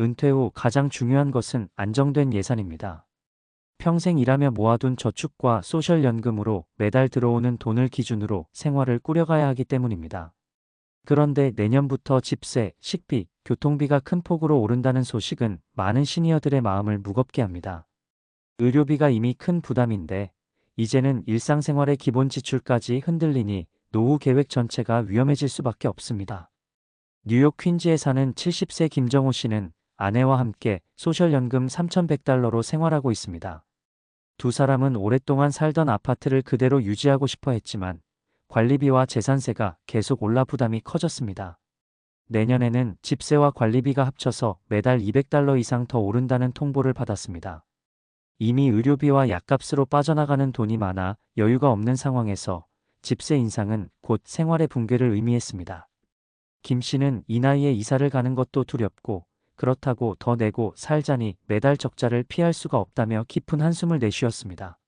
은퇴 후 가장 중요한 것은 안정된 예산입니다. 평생 일하며 모아둔 저축과 소셜연금으로 매달 들어오는 돈을 기준으로 생활을 꾸려가야 하기 때문입니다. 그런데 내년부터 집세, 식비, 교통비가 큰 폭으로 오른다는 소식은 많은 시니어들의 마음을 무겁게 합니다. 의료비가 이미 큰 부담인데 이제는 일상생활의 기본 지출까지 흔들리니 노후 계획 전체가 위험해질 수밖에 없습니다. 뉴욕 퀸즈에 사는 70세 김정호 씨는 아내와 함께 소셜연금 3,100달러로 생활하고 있습니다. 두 사람은 오랫동안 살던 아파트를 그대로 유지하고 싶어 했지만 관리비와 재산세가 계속 올라 부담이 커졌습니다. 내년에는 집세와 관리비가 합쳐서 매달 200달러 이상 더 오른다는 통보를 받았습니다. 이미 의료비와 약값으로 빠져나가는 돈이 많아 여유가 없는 상황에서 집세 인상은 곧 생활의 붕괴를 의미했습니다. 김 씨는 이 나이에 이사를 가는 것도 두렵고 그렇다고 더 내고 살자니 매달 적자를 피할 수가 없다며 깊은 한숨을 내쉬었습니다.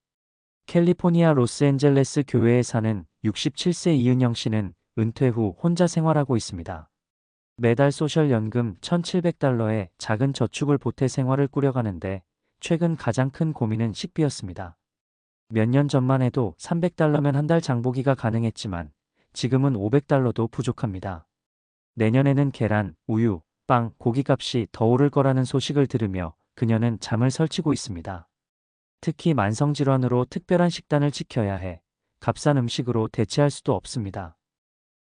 캘리포니아 로스앤젤레스 교회에 사는 67세 이은영 씨는 은퇴 후 혼자 생활하고 있습니다. 매달 소셜연금 1,700달러에 작은 저축을 보태 생활을 꾸려가는데 최근 가장 큰 고민은 식비였습니다. 몇 년 전만 해도 300달러면 한 달 장보기가 가능했지만 지금은 500달러도 부족합니다. 내년에는 계란, 우유, 빵, 고기값이 더 오를 거라는 소식을 들으며 그녀는 잠을 설치고 있습니다. 특히 만성질환으로 특별한 식단을 지켜야 해 값싼 음식으로 대체할 수도 없습니다.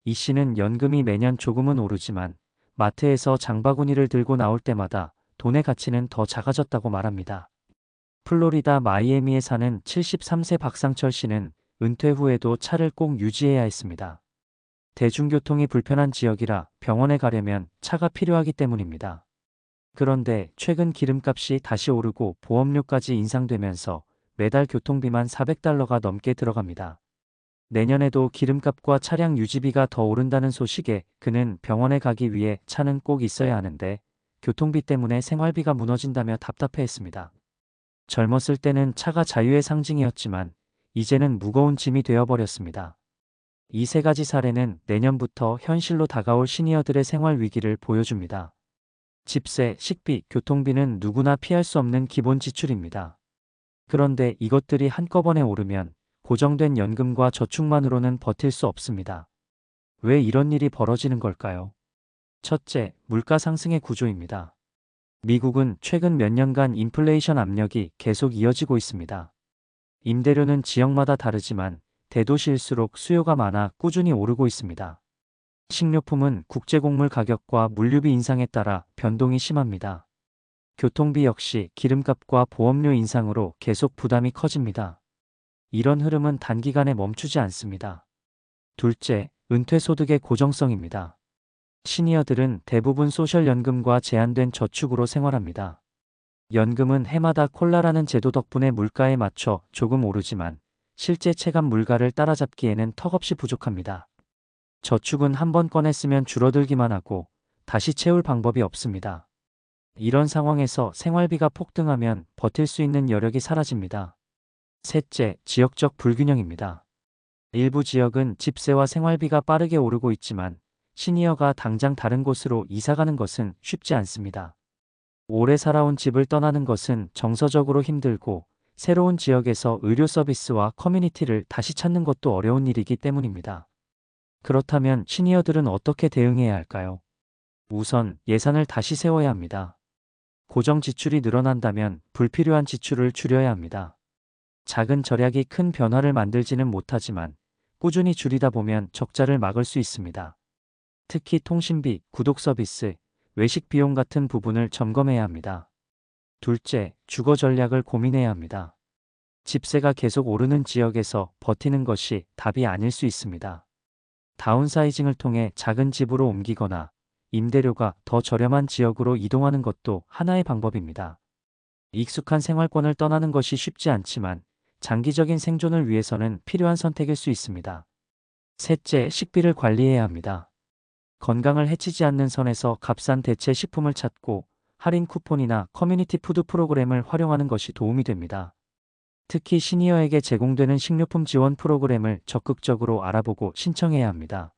이 씨는 연금이 매년 조금은 오르지만 마트에서 장바구니를 들고 나올 때마다 돈의 가치는 더 작아졌다고 말합니다. 플로리다 마이애미에 사는 73세 박상철 씨는 은퇴 후에도 차를 꼭 유지해야 했습니다. 대중교통이 불편한 지역이라 병원에 가려면 차가 필요하기 때문입니다. 그런데 최근 기름값이 다시 오르고 보험료까지 인상되면서 매달 교통비만 400달러가 넘게 들어갑니다. 내년에도 기름값과 차량 유지비가 더 오른다는 소식에 그는 병원에 가기 위해 차는 꼭 있어야 하는데 교통비 때문에 생활비가 무너진다며 답답해했습니다. 젊었을 때는 차가 자유의 상징이었지만 이제는 무거운 짐이 되어버렸습니다. 이 세 가지 사례는 내년부터 현실로 다가올 시니어들의 생활 위기를 보여줍니다. 집세, 식비, 교통비는 누구나 피할 수 없는 기본 지출입니다. 그런데 이것들이 한꺼번에 오르면 고정된 연금과 저축만으로는 버틸 수 없습니다. 왜 이런 일이 벌어지는 걸까요? 첫째, 물가 상승의 구조입니다. 미국은 최근 몇 년간 인플레이션 압력이 계속 이어지고 있습니다. 임대료는 지역마다 다르지만 대도시일수록 수요가 많아 꾸준히 오르고 있습니다. 식료품은 국제곡물 가격과 물류비 인상에 따라 변동이 심합니다. 교통비 역시 기름값과 보험료 인상으로 계속 부담이 커집니다. 이런 흐름은 단기간에 멈추지 않습니다. 둘째, 은퇴소득의 고정성입니다. 시니어들은 대부분 소셜연금과 제한된 저축으로 생활합니다. 연금은 해마다 콜라라는 제도 덕분에 물가에 맞춰 조금 오르지만 실제 체감 물가를 따라잡기에는 턱없이 부족합니다. 저축은 한 번 꺼냈으면 줄어들기만 하고 다시 채울 방법이 없습니다. 이런 상황에서 생활비가 폭등하면 버틸 수 있는 여력이 사라집니다. 셋째, 지역적 불균형입니다. 일부 지역은 집세와 생활비가 빠르게 오르고 있지만 시니어가 당장 다른 곳으로 이사가는 것은 쉽지 않습니다. 오래 살아온 집을 떠나는 것은 정서적으로 힘들고 새로운 지역에서 의료 서비스와 커뮤니티를 다시 찾는 것도 어려운 일이기 때문입니다. 그렇다면 시니어들은 어떻게 대응해야 할까요? 우선 예산을 다시 세워야 합니다. 고정 지출이 늘어난다면 불필요한 지출을 줄여야 합니다. 작은 절약이 큰 변화를 만들지는 못하지만 꾸준히 줄이다 보면 적자를 막을 수 있습니다. 특히 통신비, 구독 서비스, 외식 비용 같은 부분을 점검해야 합니다. 둘째, 주거 전략을 고민해야 합니다. 집세가 계속 오르는 지역에서 버티는 것이 답이 아닐 수 있습니다. 다운사이징을 통해 작은 집으로 옮기거나 임대료가 더 저렴한 지역으로 이동하는 것도 하나의 방법입니다. 익숙한 생활권을 떠나는 것이 쉽지 않지만 장기적인 생존을 위해서는 필요한 선택일 수 있습니다. 셋째, 식비를 관리해야 합니다. 건강을 해치지 않는 선에서 값싼 대체 식품을 찾고 할인 쿠폰이나 커뮤니티 푸드 프로그램을 활용하는 것이 도움이 됩니다. 특히 시니어에게 제공되는 식료품 지원 프로그램을 적극적으로 알아보고 신청해야 합니다.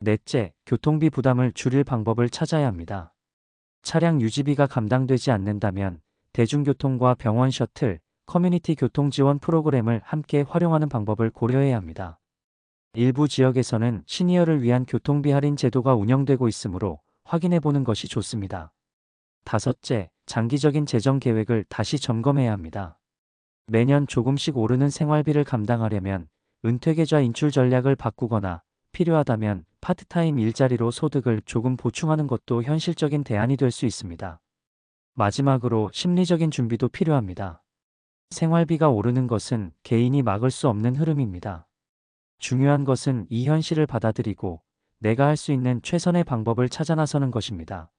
넷째, 교통비 부담을 줄일 방법을 찾아야 합니다. 차량 유지비가 감당되지 않는다면 대중교통과 병원 셔틀, 커뮤니티 교통 지원 프로그램을 함께 활용하는 방법을 고려해야 합니다. 일부 지역에서는 시니어를 위한 교통비 할인 제도가 운영되고 있으므로 확인해 보는 것이 좋습니다. 다섯째, 장기적인 재정 계획을 다시 점검해야 합니다. 매년 조금씩 오르는 생활비를 감당하려면 은퇴계좌 인출 전략을 바꾸거나 필요하다면 파트타임 일자리로 소득을 조금 보충하는 것도 현실적인 대안이 될 수 있습니다. 마지막으로 심리적인 준비도 필요합니다. 생활비가 오르는 것은 개인이 막을 수 없는 흐름입니다. 중요한 것은 이 현실을 받아들이고 내가 할 수 있는 최선의 방법을 찾아 나서는 것입니다.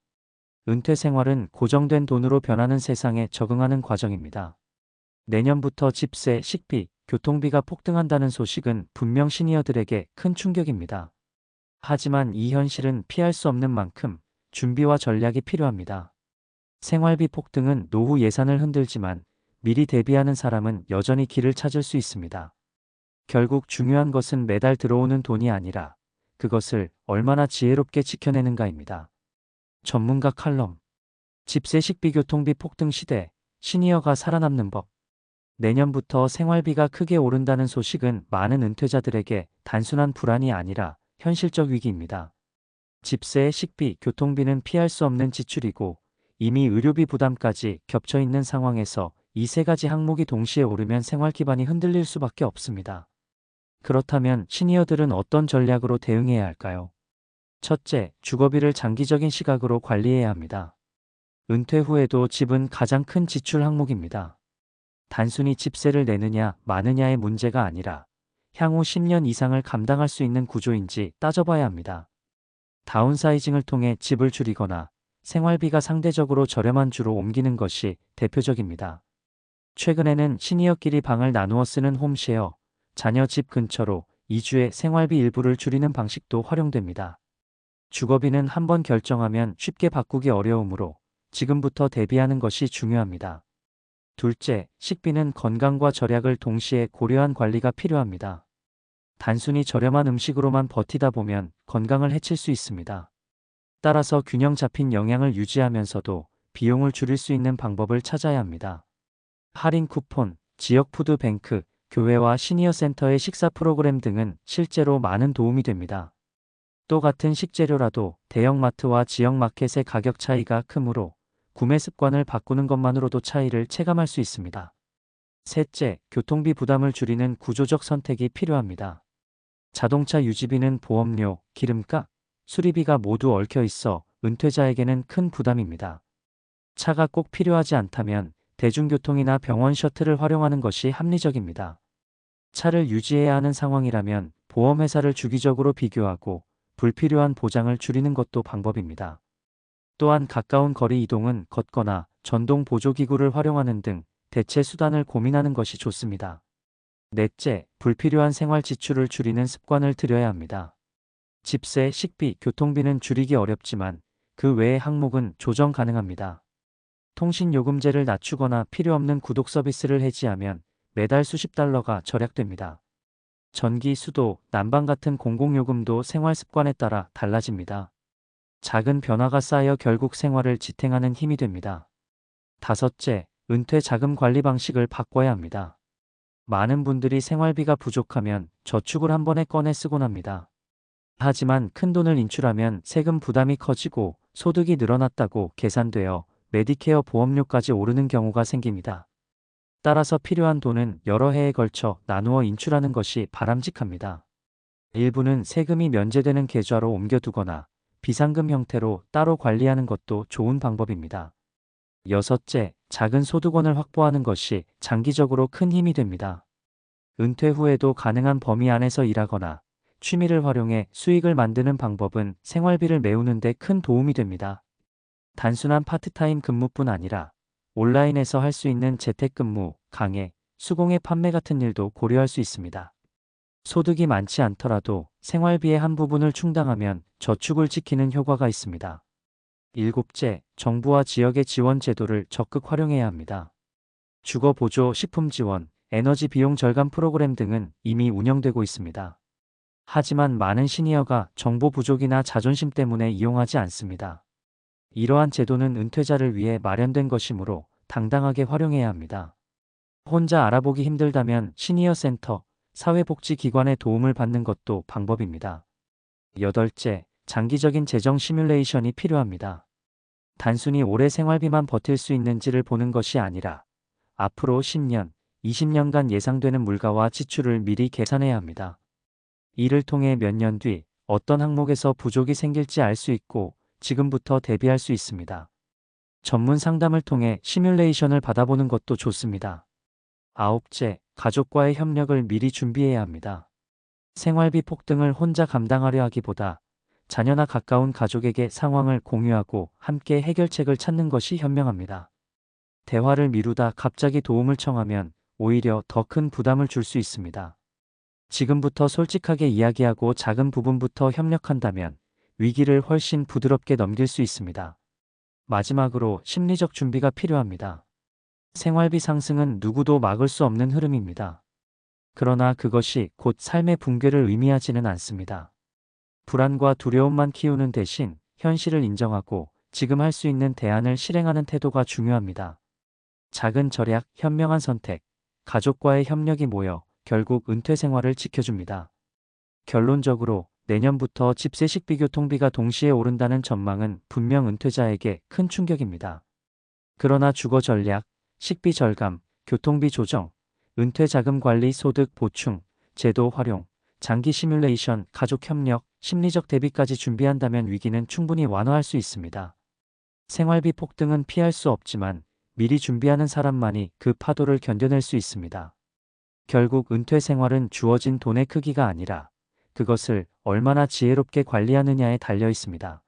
은퇴 생활은 고정된 돈으로 변하는 세상에 적응하는 과정입니다. 내년부터 집세, 식비, 교통비가 폭등한다는 소식은 분명 시니어들에게 큰 충격입니다. 하지만 이 현실은 피할 수 없는 만큼 준비와 전략이 필요합니다. 생활비 폭등은 노후 예산을 흔들지만 미리 대비하는 사람은 여전히 길을 찾을 수 있습니다. 결국 중요한 것은 매달 들어오는 돈이 아니라 그것을 얼마나 지혜롭게 지켜내는가입니다. 전문가 칼럼 집세 식비 교통비 폭등 시대 시니어가 살아남는 법 내년부터 생활비가 크게 오른다는 소식은 많은 은퇴자들에게 단순한 불안이 아니라 현실적 위기입니다. 집세, 식비, 교통비는 피할 수 없는 지출이고 이미 의료비 부담까지 겹쳐 있는 상황에서 이 세 가지 항목이 동시에 오르면 생활 기반이 흔들릴 수밖에 없습니다. 그렇다면 시니어들은 어떤 전략으로 대응해야 할까요? 첫째, 주거비를 장기적인 시각으로 관리해야 합니다. 은퇴 후에도 집은 가장 큰 지출 항목입니다. 단순히 집세를 내느냐 마느냐의 문제가 아니라 향후 10년 이상을 감당할 수 있는 구조인지 따져봐야 합니다. 다운사이징을 통해 집을 줄이거나 생활비가 상대적으로 저렴한 주로 옮기는 것이 대표적입니다. 최근에는 시니어끼리 방을 나누어 쓰는 홈쉐어, 자녀 집 근처로 이주에 생활비 일부를 줄이는 방식도 활용됩니다. 주거비는 한번 결정하면 쉽게 바꾸기 어려우므로 지금부터 대비하는 것이 중요합니다. 둘째, 식비는 건강과 절약을 동시에 고려한 관리가 필요합니다. 단순히 저렴한 음식으로만 버티다 보면 건강을 해칠 수 있습니다. 따라서 균형 잡힌 영양을 유지하면서도 비용을 줄일 수 있는 방법을 찾아야 합니다. 할인 쿠폰, 지역 푸드뱅크, 교회와 시니어 센터의 식사 프로그램 등은 실제로 많은 도움이 됩니다. 또 같은 식재료라도 대형마트와 지역마켓의 가격 차이가 크므로 구매 습관을 바꾸는 것만으로도 차이를 체감할 수 있습니다. 셋째, 교통비 부담을 줄이는 구조적 선택이 필요합니다. 자동차 유지비는 보험료, 기름값, 수리비가 모두 얽혀 있어 은퇴자에게는 큰 부담입니다. 차가 꼭 필요하지 않다면 대중교통이나 병원 셔틀을 활용하는 것이 합리적입니다. 차를 유지해야 하는 상황이라면 보험회사를 주기적으로 비교하고 불필요한 보장을 줄이는 것도 방법입니다. 또한 가까운 거리 이동은 걷거나 전동 보조기구를 활용하는 등 대체 수단을 고민하는 것이 좋습니다. 넷째, 불필요한 생활 지출을 줄이는 습관을 들여야 합니다. 집세, 식비, 교통비는 줄이기 어렵지만 그 외의 항목은 조정 가능합니다. 통신요금제를 낮추거나 필요 없는 구독 서비스를 해지하면 매달 수십 달러가 절약됩니다. 전기, 수도, 난방 같은 공공요금도 생활 습관에 따라 달라집니다. 작은 변화가 쌓여 결국 생활을 지탱하는 힘이 됩니다. 다섯째, 은퇴 자금 관리 방식을 바꿔야 합니다. 많은 분들이 생활비가 부족하면 저축을 한 번에 꺼내 쓰곤 합니다. 하지만 큰 돈을 인출하면 세금 부담이 커지고 소득이 늘어났다고 계산되어 메디케어 보험료까지 오르는 경우가 생깁니다. 따라서 필요한 돈은 여러 해에 걸쳐 나누어 인출하는 것이 바람직합니다. 일부는 세금이 면제되는 계좌로 옮겨두거나 비상금 형태로 따로 관리하는 것도 좋은 방법입니다. 여섯째, 작은 소득원을 확보하는 것이 장기적으로 큰 힘이 됩니다. 은퇴 후에도 가능한 범위 안에서 일하거나 취미를 활용해 수익을 만드는 방법은 생활비를 메우는 데 큰 도움이 됩니다. 단순한 파트타임 근무뿐 아니라 온라인에서 할 수 있는 재택근무, 강의, 수공예 판매 같은 일도 고려할 수 있습니다. 소득이 많지 않더라도 생활비의 한 부분을 충당하면 저축을 지키는 효과가 있습니다. 일곱째, 정부와 지역의 지원 제도를 적극 활용해야 합니다. 주거 보조, 식품 지원, 에너지 비용 절감 프로그램 등은 이미 운영되고 있습니다. 하지만 많은 시니어가 정보 부족이나 자존심 때문에 이용하지 않습니다. 이러한 제도는 은퇴자를 위해 마련된 것이므로 당당하게 활용해야 합니다. 혼자 알아보기 힘들다면 시니어 센터, 사회복지기관의 도움을 받는 것도 방법입니다. 여덟째, 장기적인 재정 시뮬레이션이 필요합니다. 단순히 올해 생활비만 버틸 수 있는지를 보는 것이 아니라 앞으로 10년, 20년간 예상되는 물가와 지출을 미리 계산해야 합니다. 이를 통해 몇 년 뒤 어떤 항목에서 부족이 생길지 알 수 있고 지금부터 대비할 수 있습니다. 전문 상담을 통해 시뮬레이션을 받아보는 것도 좋습니다. 아홉째, 가족과의 협력을 미리 준비해야 합니다. 생활비 폭등을 혼자 감당하려 하기보다 자녀나 가까운 가족에게 상황을 공유하고 함께 해결책을 찾는 것이 현명합니다. 대화를 미루다 갑자기 도움을 청하면 오히려 더 큰 부담을 줄 수 있습니다. 지금부터 솔직하게 이야기하고 작은 부분부터 협력한다면 위기를 훨씬 부드럽게 넘길 수 있습니다. 마지막으로 심리적 준비가 필요합니다. 생활비 상승은 누구도 막을 수 없는 흐름입니다. 그러나 그것이 곧 삶의 붕괴를 의미하지는 않습니다. 불안과 두려움만 키우는 대신 현실을 인정하고 지금 할 수 있는 대안을 실행하는 태도가 중요합니다. 작은 절약, 현명한 선택, 가족과의 협력이 모여 결국 은퇴 생활을 지켜줍니다. 결론적으로 내년부터 집세 식비 교통비가 동시에 오른다는 전망은 분명 은퇴자에게 큰 충격입니다. 그러나 주거 전략, 식비 절감, 교통비 조정, 은퇴 자금 관리 소득 보충, 제도 활용, 장기 시뮬레이션, 가족 협력, 심리적 대비까지 준비한다면 위기는 충분히 완화할 수 있습니다. 생활비 폭등은 피할 수 없지만 미리 준비하는 사람만이 그 파도를 견뎌낼 수 있습니다. 결국 은퇴 생활은 주어진 돈의 크기가 아니라 그것을 얼마나 지혜롭게 관리하느냐에 달려 있습니다.